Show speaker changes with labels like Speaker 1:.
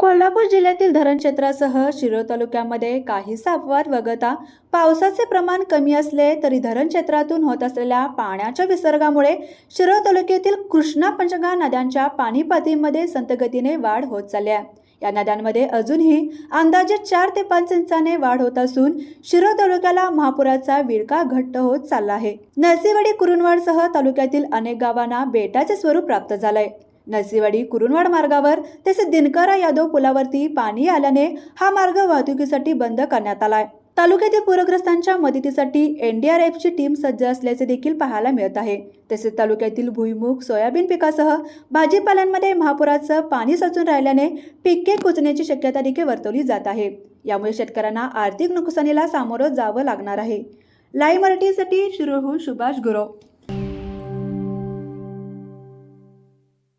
Speaker 1: कोल्हापूर जिल्ह्यातील धरण क्षेत्रासह शिरोळ तालुक्यामध्ये काहीसा अपवाद वगळता पावसाचे प्रमाण कमी असले तरी धरण क्षेत्रातून होत असलेल्या पाण्याच्या विसर्गामुळे शिरोळ तालुक्यातील कृष्णा पंचगा नद्यांच्या पाणी पातळीमध्ये संतगतीने वाढ होत चालली आहे. या नद्यांमध्ये अजूनही अंदाजे चार ते पाच इंचाने वाढ होत असून शिरोळ तालुक्याला महापुराचा विळका घट्ट होत चालला आहे. नरसिवाडी कुरुणवाडसह तालुक्यातील अनेक गावांना बेटाचे स्वरूप प्राप्त झालंय. नरसीवाडी कुरुणवाड मार्गावर तसेच दिनकरा यादव पुलावरती पाणी आल्याने हा मार्ग वाहतुकीसाठी बंद करण्यात आलाय. तालुक्यातील पूरग्रस्तांच्या मदतीसाठी एनडीआरएफची टीम सज्ज असल्याचे देखील पाहायला मिळत आहे. तसेच तालुक्यातील भुईमुग सोयाबीन पिकासह भाजीपाल्यांमध्ये महापुराचं पाणी साचून राहिल्याने पिके कुचण्याची शक्यता देखील वर्तवली जात आहे. यामुळे शेतकऱ्यांना आर्थिक नुकसानीला सामोरं जावं लागणार आहे. लाईव्ह मराठीसाठी शिरोळहून सुभाष गुरव.